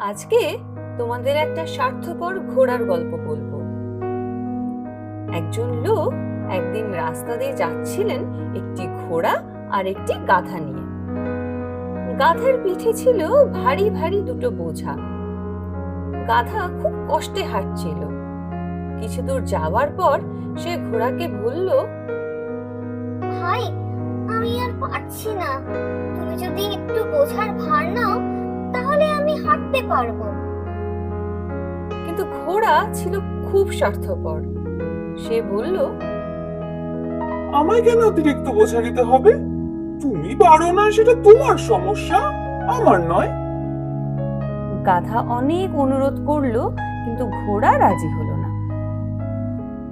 আজকে তোমাদের একটা স্বার্থপর ঘোড়ার গল্প বলব। একজন লোক একদিন রাস্তা দিয়ে যাচ্ছিলেন একটি ঘোড়া আর একটি গাধা নিয়ে। গাধার পিঠে ছিল ভারী ভারী দুটো বোঝা। গাধা খুব কষ্টে হাঁটছিল। কিছু দূর যাওয়ার পর সে ঘোড়াকে বলল, ভাই, আমি আর পারছি না। তুমি যদি একটু বোঝার হাঁটতে পারব। কিন্তু ঘোড়া ছিল খুব স্বার্থপর। সে বলল আমায় কেন অতিরিক্ত বোঝা নিতে হবে? তুমি পারো না সেটা তোমার সমস্যা আমার নয়। গাধা অনেক অনুরোধ করল কিন্তু ঘোড়া রাজি হলো না।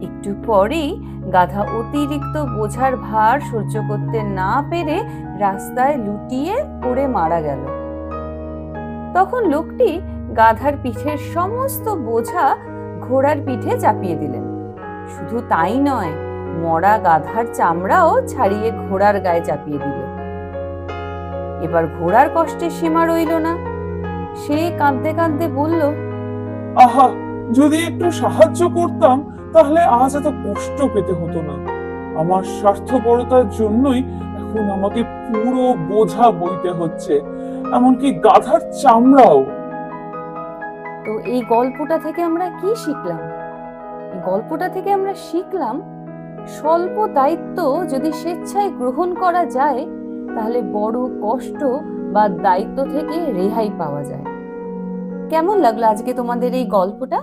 একটু পরেই গাধা অতিরিক্ত বোঝার ভার সহ্য করতে না পেরে রাস্তায় লুটিয়ে পড়ে মারা গেল। তখন লোকটি গাধার পিঠের সমস্ত বোঝা ঘোড়ার পিঠে চাপিয়ে দিলেন। শুধু তাই নয়, মরা গাধার চামড়াও ছাড়িয়ে ঘোড়ার গায়ে চাপিয়ে দিল। এবার ঘোড়ার কষ্টের সীমা রইল না। সে কাঁদতে কাঁদতে বলল, আহা, যদি একটু সাহায্য করতাম, তাহলে আজ এত কষ্ট পেতে হতো না। আমার স্বার্থপরতার জন্যই এখন আমাকে পুরো বোঝা বইতে হচ্ছে, এমনকি গাধার চামড়াও। তো এই গল্পটা থেকে আমরা কি শিখলাম? গল্পটা থেকে আমরা শিখলাম, স্বল্প দায়িত্ব যদি স্বেচ্ছায় গ্রহণ করা যায়, তাহলে বড় কষ্ট বা দায়িত্ব থেকে রেহাই পাওয়া যায়। কেমন লাগল আজকে তোমাদের এই গল্পটা?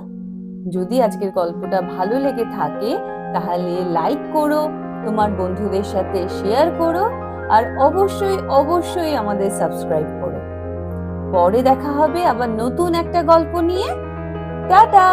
যদি আজকের গল্পটা ভালো লেগে থাকে, তাহলে লাইক করো, তোমার বন্ধুদের সাথে শেয়ার করো আর অবশ্যই অবশ্যই আমাদের সাবস্ক্রাইব করো। পরে দেখা হবে আবার নতুন একটা গল্প নিয়ে। টাটা!